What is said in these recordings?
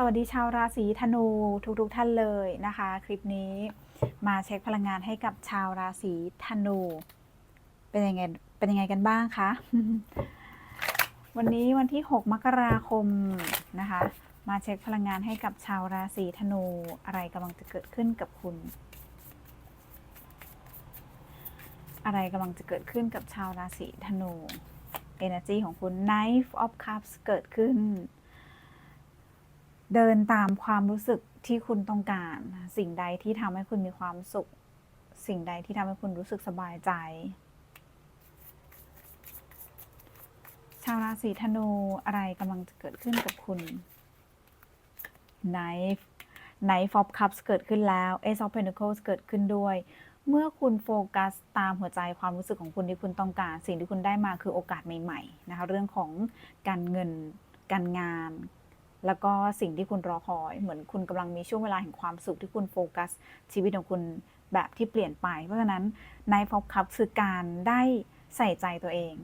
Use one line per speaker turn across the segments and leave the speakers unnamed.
สวัสดีชาวราศีธนูทุกๆทท่านเลยนะคะ คลิปนี้มาเช็คพลังงานให้กับชาวราศีธนู เป็นยังไงเป็นยังไงกันบ้างคะวันนี้วันที่ 6 มกราคมนะคะ มาเช็คพลังงานให้กับชาวราศีธนูอะไรกำลังจะเกิดขึ้นกับคุณ อะไรกำลังจะเกิดขึ้นกับชาวราศีธนู Energy ของคุณ Knife of Cups เกิดขึ้น เดินตามความรู้สึกที่คุณต้องการ สิ่งใดที่ทำให้คุณมีความสุข สิ่งใดที่ทำให้คุณรู้สึกสบายใจ ชาวราศีธนูอะไรกำลังจะเกิดขึ้นกับคุณ Knife Knife of Cups เกิดขึ้นแล้ว Ace of Pentacles เกิดขึ้นด้วย เมื่อคุณโฟกัสตามหัวใจความรู้สึกของคุณที่คุณต้องการ สิ่งที่คุณได้มาคือโอกาสใหม่ๆนะคะเรื่องของการเงินการงาน แล้วก็สิ่งที่คุณรอคอย เหมือนคุณกำลังมีช่วงเวลาแห่งความสุขที่คุณโฟกัส ชีวิตของคุณแบบที่เปลี่ยนไป เพราะฉะนั้นในฟอบคัพคือการได้ใส่ใจตัวเอง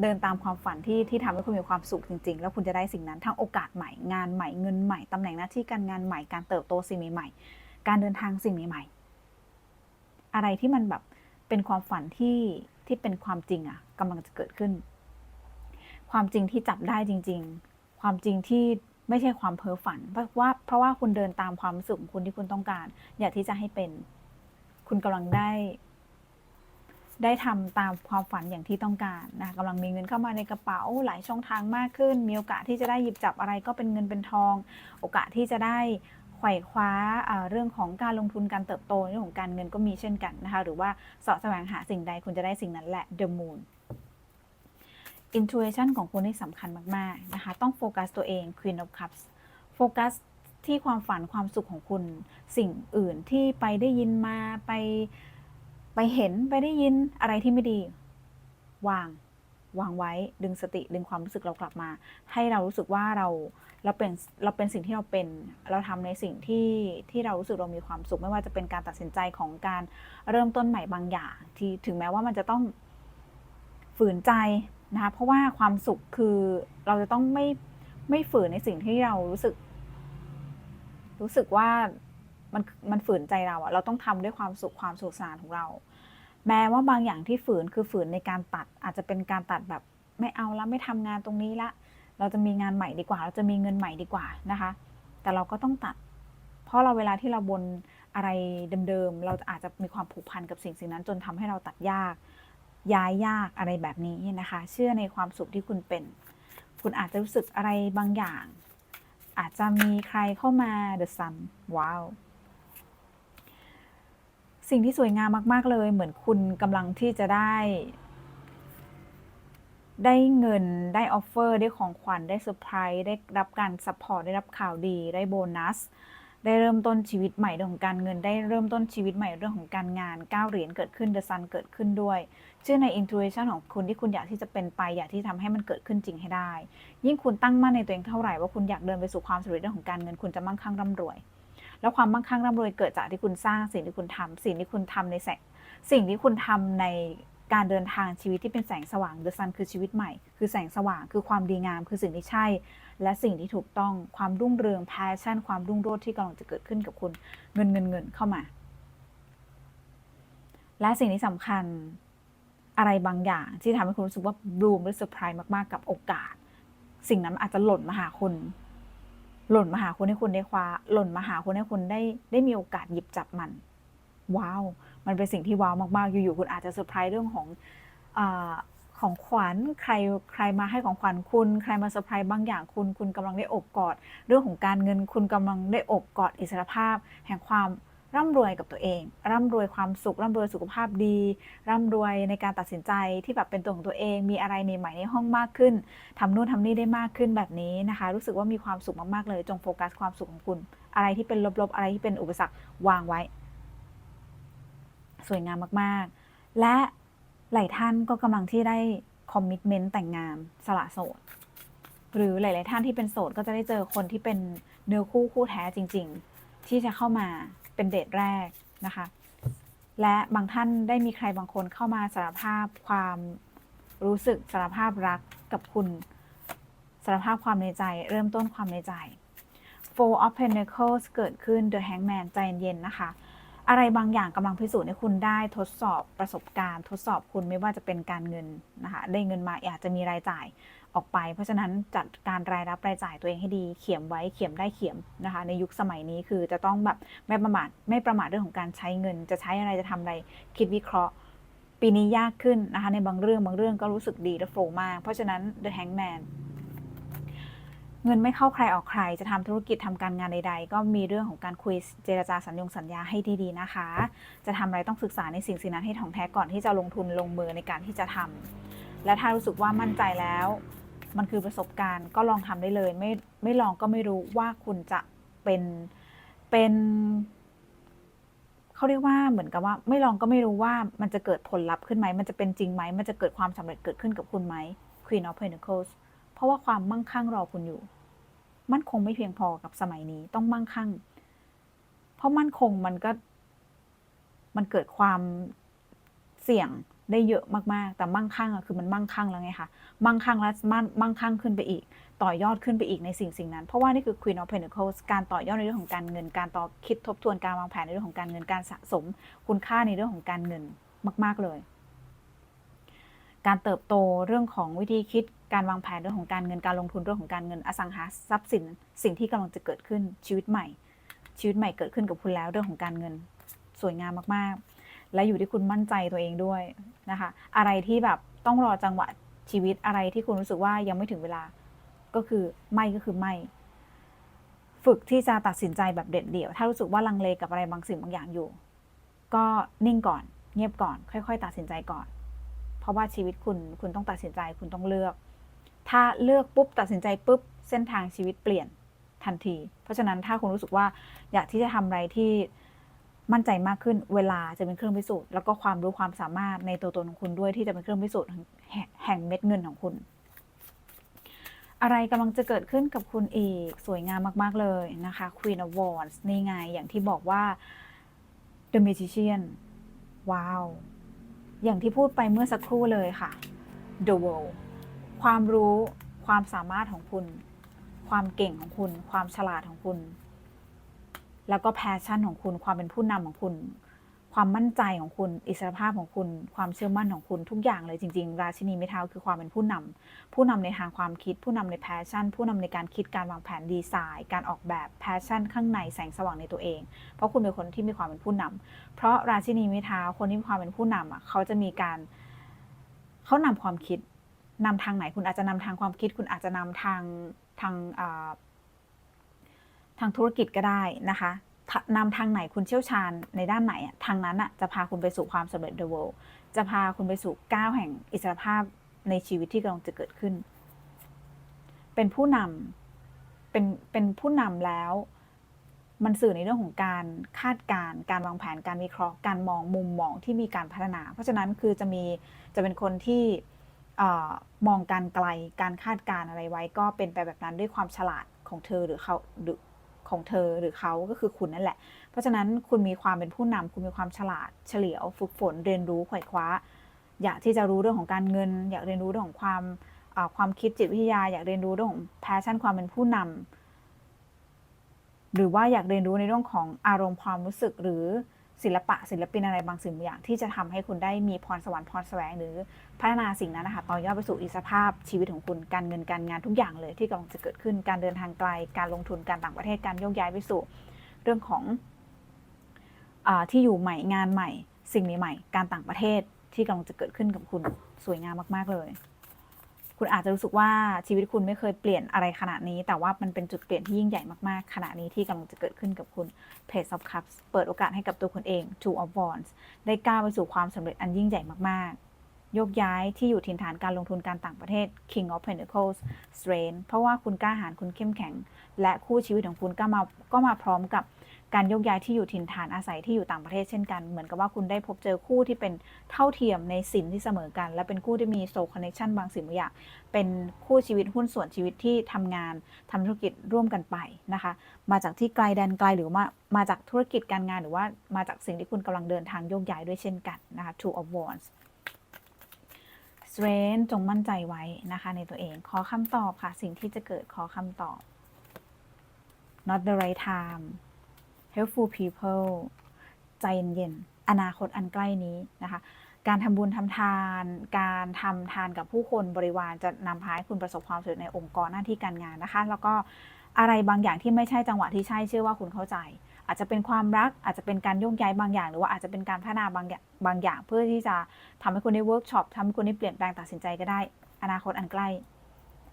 เดินตามความฝันที่ที่ทำให้คุณมีความสุขจริง ๆ แล้วคุณจะได้สิ่งนั้นทั้งโอกาสใหม่งานใหม่เงินใหม่ตำแหน่งหน้าที่การงานใหม่การเติบโตสิ่งใหม่ๆการเดินทางสิ่งใหม่ๆอะไรที่มันแบบเป็นความฝันที่ที่เป็นความจริงอะกำลังจะเกิดขึ้น ความจริงที่จับได้จริง ๆ ความจริงที่ ไม่ใช่ความเพ้อฝัน เพราะว่าเพราะว่าคุณเดินตามความรู้สึกของคุณที่คุณต้องการ อยากที่จะให้เป็น คุณกำลังได้ ได้ทำตามความฝันอย่างที่ต้องการนะกำลังมีเงินเข้ามาในกระเป๋าหลายช่องทางมากขึ้น มีโอกาสที่จะได้หยิบจับอะไรก็เป็นเงินเป็นทอง โอกาสที่จะได้ไขว่คว้าเรื่องของการลงทุนการเติบโตเรื่องของการเงินก็มีเช่นกันนะคะ หรือว่าเสาะแสวงหาสิ่งใดคุณจะได้สิ่งนั้นแหละ The Moon intuition ของคุณนี่สำคัญมาก ๆ นะคะ ต้องโฟกัสตัวเอง Queen of Cups โฟกัสที่ความฝันความสุขของคุณ สิ่งอื่นที่ไปได้ยินมาไปไปเห็นไปได้ยินอะไรที่ไม่ดี วาง วางไว้ดึงสติดึงความรู้สึกเรากลับมา ให้เรารู้สึกว่าเราเราเป็นเราเป็นสิ่งที่เราเป็นเราทำในสิ่งที่ที่เรารู้สึกเรามีความสุข ไม่ว่าจะเป็นการตัดสินใจของการเริ่มต้นใหม่บางอย่าง ที่ถึงแม้ว่ามันจะต้องฝืนใจ นะคะเพราะว่าความสุขคือเราจะต้องไม่ไม่ฝืนในสิ่งที่เรารู้สึก รู้สึกว่ามันมันฝืนใจเราอะเราต้องทำด้วยความสุขความสุขสนานของเรา แม้ว่าบางอย่างที่ฝืนคือฝืนในการตัด อาจจะเป็นการตัดแบบไม่เอาแล้วไม่ทำงานตรงนี้ละ เราจะมีงานใหม่ดีกว่า เราจะมีเงินใหม่ดีกว่านะคะ แต่เราก็ต้องตัด เพราะเราเวลาที่เราบนอะไรเดิมๆเราอาจจะมีความผูกพันกับสิ่งสิ่งนั้น จนทำให้เราตัดยาก ย้ายยากอะไรแบบนี้นะคะ เชื่อในความสุขที่คุณเป็น คุณอาจจะรู้สึกอะไรบางอย่าง อาจจะมีใครเข้ามา The Sun ว้าวสิ่งที่สวยงามมาก ๆ เลย เหมือนคุณกำลังที่จะได้ ได้เงินได้ออฟเฟอร์ ได้ของขวัญได้เซอร์ไพรส์ได้รับการซัพพอร์ตได้รับข่าวดีได้โบนัส ได้เริ่มต้นชีวิตใหม่เรื่องของการเงิน ได้เริ่มต้นชีวิตใหม่เรื่องของการงานก้าวเหรียญเกิดขึ้นเดอะซันเกิดขึ้นด้วย เชื่อในอินทูเ t ชันของคุณที่คุณอยากที่จะเป็นไปอยากที่ทำให้มันเกิดขึ้นจริงให้ได้ ยิ่งคุณตั้งมั่นในตัวเองเท่าไหร่ว่าคุณอยากเดินไปสู่ความสำเร็จเรื่องของการเงินคุณจะมั่งคั่งร่ำรวย แล้วความมั่งคั่งร่ำรวยเกิดจากที่คุณสร้างสิ่งที่คุณทำสิ่งที่คุณทำในแสสิ่งที่คุณทำใน การเดินทางชีวิตที่เป็นแสงสว่างเดอะซันคือชีวิตใหม่ คือแสงสว่างคือความดีงาม คือสิ่งที่ใช่ และสิ่งที่ถูกต้องความรุ่งเรือง passion ความรุ่งโรจน์ที่กำลังจะเกิดขึ้นกับคุณเงินเงินเงินเข้ามา และสิ่งที่สำคัญอะไรบางอย่างที่ทำให้คุณรู้สึกว่าบลูมหรือเซอร์ไพรส์มาก ๆ กับโอกาส สิ่งนั้นอาจจะหล่นมาหาคุณ หล่นมาหาคุณให้คุณได้คว้า หล่นมาหาคุณให้คุณได้ได้มีโอกาสหยิบจับมัน ว้าว มันเป็นสิ่งที่ว้าวมากๆ อยู่ๆคุณอาจจะเซอร์ไพรส์เรื่องของอของขวัญใครใครมาให้ของขวัญคุณ ใครมาเซอร์ไพรส์บางอย่างคุณ คุณกำลังได้อบกอด เรื่องของการเงินคุณกำลังได้อบกอดอิสรภาพ แห่งความร่ำรวยกับตัวเอง ร่ำรวยความสุข ร่ำรวยสุขภาพดี ร่ำรวยในการตัดสินใจที่แบบเป็นตัวของตัวเอง มีอะไรใหม่ในห้องมากขึ้น ทำนู่นทำนี่ได้มากขึ้นแบบนี้นะคะ รู้สึกว่ามีความสุขมากๆเลย จงโฟกัสความสุขของคุณ อะไรที่เป็นลบๆ อะไรที่เป็นอุปสรรควางไว้ สวยงามมากๆ และหลายท่านก็กำลังที่ได้คอมมิชเมนต์แต่งงานสละโสด หรือหลาย ๆ ท่านที่เป็นโสดก็จะได้เจอคนที่เป็นเนื้อคู่คู่แท้จริง ๆ ที่จะเข้ามาเป็นเดทแรกนะคะ และบางท่านได้มีใครบางคนเข้ามาสารภาพความรู้สึกสารภาพรักกับคุณสารภาพความในใจ เริ่มต้นความในใจ Four of Pentacles เกิดขึ้น The Hangman ใจเย็นนะคะ อะไรบางอย่างกำลังพิสูจน์ให้คุณได้ทดสอบประสบการณ์ ทดสอบคุณไม่ว่าจะเป็นการเงินนะคะได้เงินมาอาจจะมีรายจ่ายออกไป เพราะฉะนั้นจัดการรายรับรายจ่ายตัวเองให้ดีเขียมไว้เขียมได้เขียมนะคะ ในยุคสมัยนี้คือจะต้องแบบไม่ประมาทไม่ประมาทเรื่องของการใช้เงิน จะใช้อะไรจะทำอะไรคิดวิเคราะห์ ปีนี้ยากขึ้นนะคะในบางเรื่องบางเรื่องก็รู้สึกดีและโฟล์มากเพราะฉะนั้น The Hangman เงินไม่เข้าใครออกใคร จะทำธุรกิจทำการงานใด ๆ ก็มีเรื่องของการคุยเจรจาสัญญงสัญญาให้ดีๆนะคะ จะทำอะไรต้องศึกษาในสิ่งสิ่งนั้นให้ถ่องแท้ก่อนที่จะลงทุนลงมือในการที่จะทำและถ้ารู้สึกว่ามั่นใจแล้ว มันคือประสบการณ์ก็ลองทำได้เลย ไม่ไม่ลองก็ไม่รู้ว่าคุณจะเป็นเป็นเขาเรียกว่าเหมือนกับว่าไม่ลองก็ไม่รู้ว่ามันจะเกิดผลลัพธ์ขึ้นไหม มันจะเป็นจริงไหม มันจะเกิดความสำเร็จเกิดขึ้นกับคุณไหม Queen of Pentacles เพราะว่าความมั่งคั่งรอคุณอยู่ มั่นคงไม่เพียงพอกับสมัยนี้ต้องมั่งคั่ง เพราะมั่นคงมันก็ มันเกิดความเสี่ยงได้เยอะมากๆ แต่มั่งคั่งอะคือมันมั่งคั่งแล้วไงคะมั่งคั่งแล้วมั่นมั่งคั่งขึ้นไปอีก ต่อยอดขึ้นไปอีกในสิ่งสิ่งนั้น เพราะว่านี่คือ Queen of Pentacles การต่อยอดในเรื่องของการเงิน การต่อคิดทบทวนการวางแผนในเรื่องของการเงินการสะสม คุณค่าในเรื่องของการเงินมาก ๆเลย การเติบโตเรื่องของวิธีคิดการวางแผนเรื่องของการเงินการลงทุนเรื่องของการเงินอสังหาทรัพย์สิน สิ่งที่กำลังจะเกิดขึ้นชีวิตใหม่ ชีวิตใหม่เกิดขึ้นกับคุณแล้วเรื่องของการเงินสวยงามมากๆ และอยู่ที่คุณมั่นใจตัวเองด้วยนะคะ อะไรที่แบบต้องรอจังหวะชีวิตอะไรที่คุณรู้สึกว่ายังไม่ถึงเวลาก็คือไม่ก็คือไม่ ฝึกที่จะตัดสินใจแบบเด็ดเดี่ยว ถ้ารู้สึกว่าลังเลกับอะไรบางสิ่งบางอย่างอยู่ ก็นิ่งก่อน เงียบก่อน ค่อย ๆ ตัดสินใจก่อน เพราะว่าชีวิตคุณคุณต้องตัดสินใจคุณต้องเลือก ถ้าเลือกปุ๊บตัดสินใจปุ๊บเส้นทางชีวิตเปลี่ยนทันที เพราะฉะนั้นถ้าคุณรู้สึกว่าอยากที่จะทำอะไรที่มั่นใจมากขึ้นเวลาจะเป็นเครื่องพิสูจน์แล้วก็ความรู้ความสามารถในตัวตนของคุณด้วยที่จะเป็นเครื่องพิสูจน์แห่งแห่งเม็ดเงินของคุณ อะไรกำลังจะเกิดขึ้นกับคุณอีกสวยงามมาก ๆ เลยนะคะ Queen of Wands นี่ไงอย่างที่บอกว่า The Magician ว้าว อย่างที่พูดไปเมื่อสักครู่เลยค่ะ The World ความรู้ความสามารถของคุณ ความเก่งของคุณ ความฉลาดของคุณ แล้วก็แพชชั่นของคุณ ความเป็นผู้นำของคุณ ความมั่นใจของคุณอิสรภาพของคุณ ความเชื่อมั่นของคุณทุกอย่างเลยจริงๆ ราชินีไม้เท้าคือความเป็นผู้นำผู้นำในทางความคิด ผู้นำในแพชชั่น ผู้นำในการคิดการวางแผนดีไซน์ การออกแบบแพชชั่น ข้างในแสงสว่างในตัวเอง เพราะคุณเป็นคนที่มีความเป็นผู้นำเพราะราชินีไม้เท้าคนที่มีความเป็นผู้นำอะเขาจะมีการเขานำความคิดนำทางไหนคุณอาจจะนำทางความคิด คุณอาจจะนำทางทางทางธุรกิจก็ได้นะคะ นำทางไหนคุณเชี่ยวชาญในด้านไหนอะทางนั้นอะจะพาคุณไปสู่ความสำเร็จ the world จะพาคุณไปสู่ก้าวแห่งอิสรภาพในชีวิตที่กำลังจะเกิดขึ้น เป็นผู้นำเป็นเป็นผู้นำแล้ว มันสื่อในเรื่องของการคาดการณ์การวางแผนการวิเคราะห์ การมองมุมมองที่มีการพัฒนา เพราะฉะนั้นคือจะมีจะเป็นคนที่มองการไกลการคาดการอะไรไว้ก็เป็นไปแบบนั้นด้วยความฉลาดของเธอหรือเขาหรือ ของเธอหรือเขาก็คือคุณนั่นแหละ เพราะฉะนั้นคุณมีความเป็นผู้นำคุณมีความฉลาดเฉลียวฝึกฝนเรียนรู้ไขว่คว้า อยากที่จะรู้เรื่องของการเงิน อยากเรียนรู้เรื่องของความความคิดจิตวิทยา อยากเรียนรู้เรื่องของแพชชั่นความเป็นผู้นำหรือว่าอยากเรียนรู้ในเรื่องของอารมณ์ความรู้สึกหรือ ศิลปะศิลปินอะไรบางสิ่งบางอย่าง ที่จะทำให้คุณได้มีพรสวรรค์พรแสวงหรือพัฒนาสิ่งนั้นนะคะต่อยอดไปสู่อิสรภาพชีวิตของคุณการเงินการงานทุกอย่างเลยที่กำลังจะเกิดขึ้นการเดินทางไกลการลงทุนการต่างประเทศการโยกย้ายไปสู่ เรื่องของอที่อยู่ใหม่งานใหม่ สิ่งใหม่ๆการต่างประเทศที่กำลังจะเกิดขึ้นกับคุณสวยงามมาก ๆ เลย คุณอาจจะรู้สึกว่าชีวิตคุณไม่เคยเปลี่ยนอะไรขนาดนี้ แต่ว่ามันเป็นจุดเปลี่ยนที่ยิ่งใหญ่มากๆ ขณะนี้ที่กำลังจะเกิดขึ้นกับคุณ Page of Cups เปิดโอกาสให้กับตัวคุณเอง Two of Wands ได้ก้าวไปสู่ความสำเร็จอันยิ่งใหญ่มากๆ ยกย้ายที่อยู่ถิ่นฐานการลงทุนการต่างประเทศ King of Pentacles Strength เพราะว่าคุณกล้าหาญคุณเข้มแข็ง และคู่ชีวิตของคุณก็มาก็มาพร้อมกับ การยกย้ายที่อยู่ถิ่นฐานอาศัยที่อยู่ต่างประเทศเช่นกัน เหมือนกับว่าคุณได้พบเจอคู่ที่เป็นเท่าเทียมในสินที่เสมอกัน และเป็นคู่ที่มีโซลคอนเนคชันบางสิ่งบางอย่าง เป็นคู่ชีวิตหุ้นส่วนชีวิตที่ทำงานทำธุรกิจร่วมกันไปนะคะ มาจากที่ไกลแดนไกลหรือว่ามาจากธุรกิจการงานหรือว่ามาจากสิ่งที่คุณกำลังเดินทางโยกย้ายด้วยเช่นกันนะคะ Two of Wands Strength จงมั่นใจไว้นะคะในตัวเองขอคำตอบค่ะ สิ่งที่จะเกิดขอคำตอบ not the right time helpful people ใจเย็นๆ อนาคตอันใกล้นี้นะคะ การทำบุญทำทาน การทำทานกับผู้คนบริวารจะนำพาให้คุณประสบความสำเร็จในองค์กรหน้าที่การงานนะคะ แล้วก็อะไรบางอย่างที่ไม่ใช่จังหวะที่ใช่เชื่อว่าคุณเข้าใจ อาจจะเป็นความรักอาจจะเป็นการโยกย้ายบางอย่าง หรือว่าอาจจะเป็นการพัฒนาบางอย่างบางอย่าง เพื่อที่จะทำให้คุณได้เวิร์กช็อปทำให้คุณได้เปลี่ยนแปลงตัดสินใจก็ได้ อนาคตอันใกล้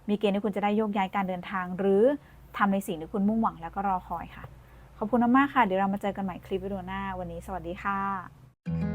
มีเกณฑ์ที่คุณจะได้โยกย้ายการเดินทาง หรือทำในสิ่งที่คุณมุ่งหวังแล้วก็รอคอยค่ะ ขอบคุณมากค่ะ เดี๋ยวเรามาเจอกันใหม่คลิปวิดีโอหน้า วันนี้สวัสดีค่ะ